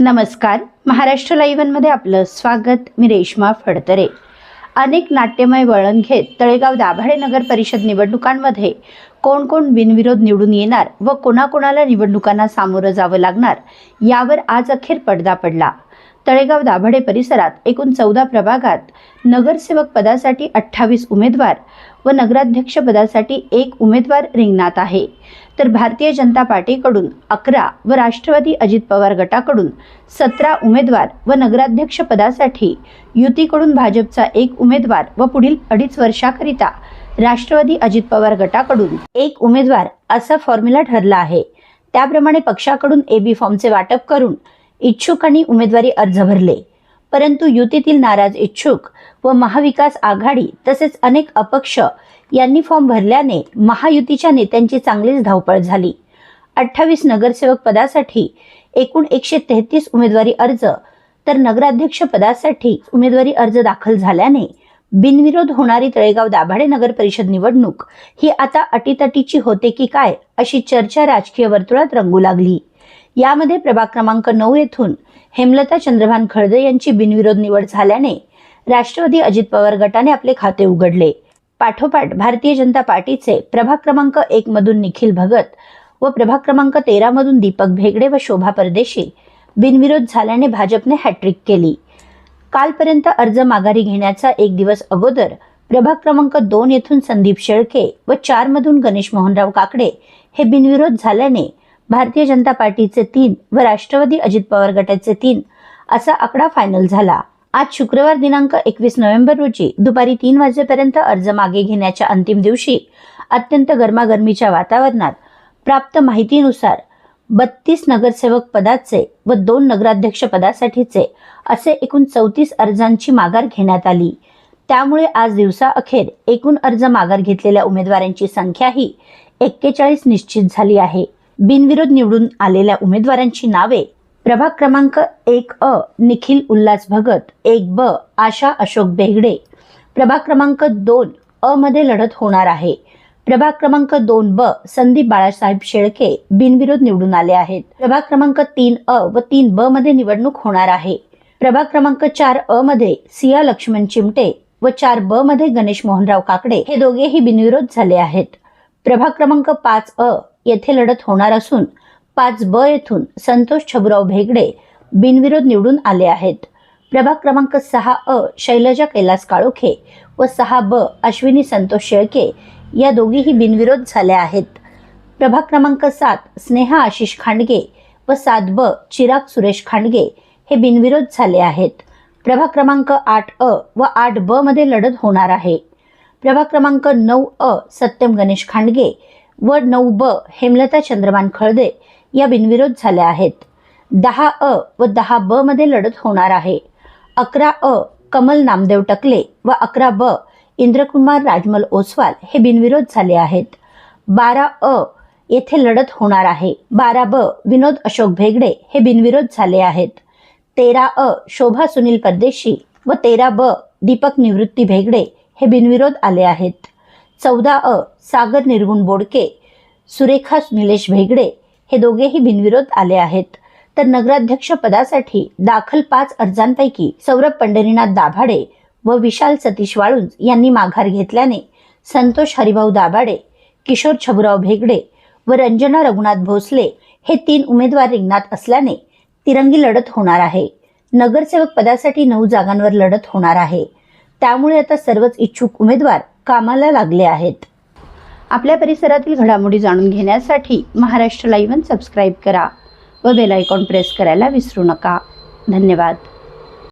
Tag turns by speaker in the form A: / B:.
A: नमस्कार. महाराष्ट्र लाईव्हनमध्ये आपलं स्वागत. मी रेश्मा फडतरे. अनेक नाट्यमय वळण घेत तळेगाव दाभाडे नगर परिषद निवडणुकांमध्ये कोण कोण बिनविरोध निवडून येणार व कोणाकोणाला निवडणुकांना सामोरं जावं लागणार यावर आज अखेर पडदा पडला. तळेगाव दाभाडे परिसरात एकूण चौदा प्रभागात नगरसेवक पदासाठी अठ्ठावीस उमेदवार व नगराध्यक्ष पदासाठी एक उमेदवार रिंगणात आहे. तर भारतीय जनता पार्टीकडून अकरा व राष्ट्रवादी अजित पवार गटाकडून सतरा उमेदवार व नगराध्यक्ष पदासाठी युतीकडून भाजपचा एक उमेदवार व पुढील अडीच वर्षाकरिता राष्ट्रवादी अजित पवार गटाकडून एक उमेदवार असा फॉर्म्युला ठरला आहे. त्याप्रमाणे पक्षाकडून एबी फॉर्मचे वाटप करून इच्छुकांनी उमेदवारी अर्ज भरले. परंतु युतीतील नाराज इच्छुक व महाविकास आघाडी तसेच अनेक अपक्ष यांनी फॉर्म भरल्याने महायुतीच्या नेत्यांची चांगलीच धावपळ झाली. अठ्ठावीस नगरसेवक पदासाठी एकूण एकशे तेहतीस उमेदवारी अर्ज तर नगराध्यक्ष पदासाठी उमेदवारी अर्ज दाखल झाल्याने बिनविरोध होणारी तळेगाव दाभाडे नगर परिषद निवडणूक ही आता अटीतटीची होते की काय अशी चर्चा राजकीय वर्तुळात रंगू लागली. यामध्ये प्रभाग क्रमांक नऊ येथून हेमलता चंद्रभान खळदे यांची बिनविरोध निवड झाल्याने राष्ट्रवादी अजित पवार गटाने आपले खाते उघडले. पाठोपाठ भारतीय जनता पार्टीचे प्रभाग क्रमांक एक मधून निखिल भगत व प्रभाग क्रमांक तेरा मधून दीपक भेगडे व शोभा परदेशी बिनविरोध झाल्याने भाजपने हॅट्रिक केली. कालपर्यंत अर्ज माघारी घेण्याचा एक दिवस अगोदर प्रभाग क्रमांक दोन येथून संदीप शेळके व चार मधून गणेश मोहनराव काकडे हे बिनविरोध झाल्याने भारतीय जनता पार्टीचे तीन व राष्ट्रवादी अजित पवार गटाचे तीन असा आकडा फायनल झाला. आज शुक्रवार दिनांक एकवीस नोव्हेंबर रोजी दुपारी तीन वाजेपर्यंत अर्ज मागे घेण्याच्या अंतिम दिवशी अत्यंत गरमागरमीच्या वातावरणात प्राप्त माहितीनुसार बत्तीस नगरसेवक पदाचे व दोन नगराध्यक्ष पदासाठीचे असे एकूण चौतीस अर्जांची माघार घेण्यात आली. त्यामुळे आज दिवसाअखेर एकूण अर्ज माघार घेतलेल्या उमेदवारांची संख्याही एक्केचाळीस निश्चित झाली आहे. बिनविरोध निवडून आलेल्या उमेदवारांची नावे प्रभाग क्रमांक एक अ निखिल उल्हास भगत एक ब आशा अशोक बेगडे. प्रभाग क्रमांक दोन अ मध्ये लढत होणार आहे. प्रभाग क्रमांक दोन ब संदीप बाळासाहेब शेळके बिनविरोध निवडून आले आहेत. प्रभाग क्रमांक तीन अ व तीन ब मध्ये निवडणूक होणार आहे. प्रभाग क्रमांक चार अ मध्ये सिया लक्ष्मण चिमटे व चार ब मध्ये गणेश मोहनराव काकडे हे दोघेही बिनविरोध झाले आहेत. प्रभाग क्रमांक पाच अ येथे लढत होणार असून पाच ब येथून संतोष छबुराव भेगडे बिनविरोध निवडून आले आहेत. प्रभाग क्रमांक सहा अ शैलजा कैलास काळोखे व सहा ब अश्विनी संतोष शेळके या दोघीही बिनविरोध झाल्या आहेत. प्रभाग क्रमांक सात स्नेहा आशिष खांडगे व सात ब चिराग सुरेश खांडगे हे बिनविरोध झाले आहेत. प्रभाग क्रमांक आठ अ व आठ ब मध्ये लढत होणार आहे. प्रभाग क्रमांक नऊ अ सत्यम गणेश खांडगे व नऊ ब हेमलता चंद्रमान खळदे या बिनविरोध झाल्या आहेत. दहा अ व दहा ब मध्ये लढत होणार आहे. अकरा अ कमल नामदेव टकले व अकरा ब इंद्रकुमार राजमल ओसवाल हे बिनविरोध झाले आहेत. बारा अ येथे लढत होणार आहे. बारा ब विनोद अशोक भेगडे हे बिनविरोध झाले आहेत. तेरा अ शोभा सुनील परदेशी व तेरा ब दीपक निवृत्ती भेगडे हे बिनविरोध आले आहेत. चौदा अ सागर निर्गुण बोडके सुरेखा निलेश भेगडे हे दोघेही बिनविरोध आले आहेत. तर नगराध्यक्ष पदासाठी दाखल पाच अर्जांपैकी सौरभ पंढरीनाथ दाभाडे व विशाल सतीश वाळुंज यांनी माघार घेतल्याने संतोष हरिभाऊ दाभाडे किशोर छबुराव भेगडे व रंजना रघुनाथ भोसले हे तीन उमेदवार रिंगणात असल्याने तिरंगी लढत होणार आहे. नगरसेवक पदासाठी नऊ जागांवर लढत होणार आहे. त्यामुळे आता सर्वच इच्छुक उमेदवार कामाला लागले आहेत. आपल्या परिसरातील घडामोडी जाणून घेण्यासाठी महाराष्ट्र लाईव्ह सबस्क्राईब करा व बेल आयकॉन प्रेस करायला विसरू नका. धन्यवाद.